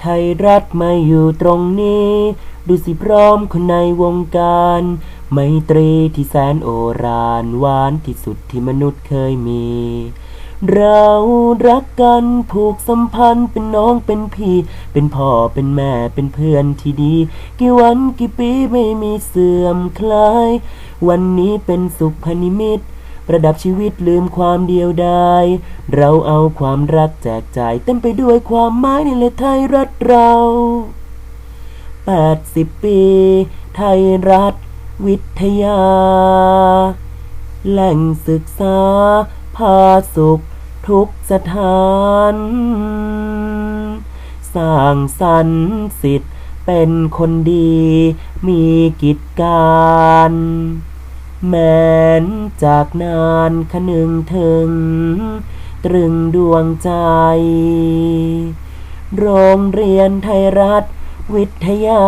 ไทยรัฐมาอยู่ตรงนี้ ดูสิพร้อมคนในวงการ ไมตรีที่แสนโอรานหวานที่สุดที่มนุษย์เคยมี เรารักกันผูกสัมพันธ์เป็นน้องเป็นพี่ เป็นพ่อเป็นแม่เป็นเพื่อนที่ดี กี่วันกี่ปีไม่มีเสื่อมคลาย วันนี้เป็นสุขพนิมิตป ระดับชีวิตลืมความเดียวดายเราเอาความรักแจกจ่ายเต็มไปด้วยความหมายในเลยไทยรัฐเรา 80 ปี ไทยรัฐ วิทยา แหล่งศึกษา พาสุข ทุกสถาน สร้างสรรค์สิทธิ์เป็นคนดีมีกิจการ แม้นจากนานคนึงถึง ตรึงดวงใจ โรงเรียนไทยรัฐวิทยา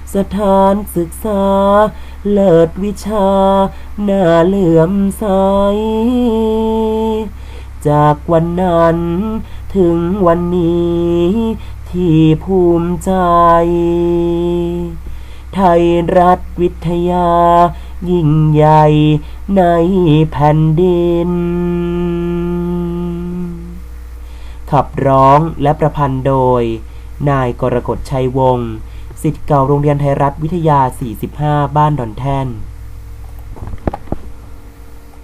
45 สถานศึกษา เลิศวิชา หน้าเหลื่อมใส จากวันนั้นถึงวันนี้ที่ภูมิใจ ไทยรัฐวิทยา ยิ่งใหญ่ในแผ่นดิน ขับร้องและประพันธ์โดย นายกรกฎชัยวงศ์สิทธิ์เก่าโรงเรียนไทยรัฐวิทยา 45 บ้านดอนแท่น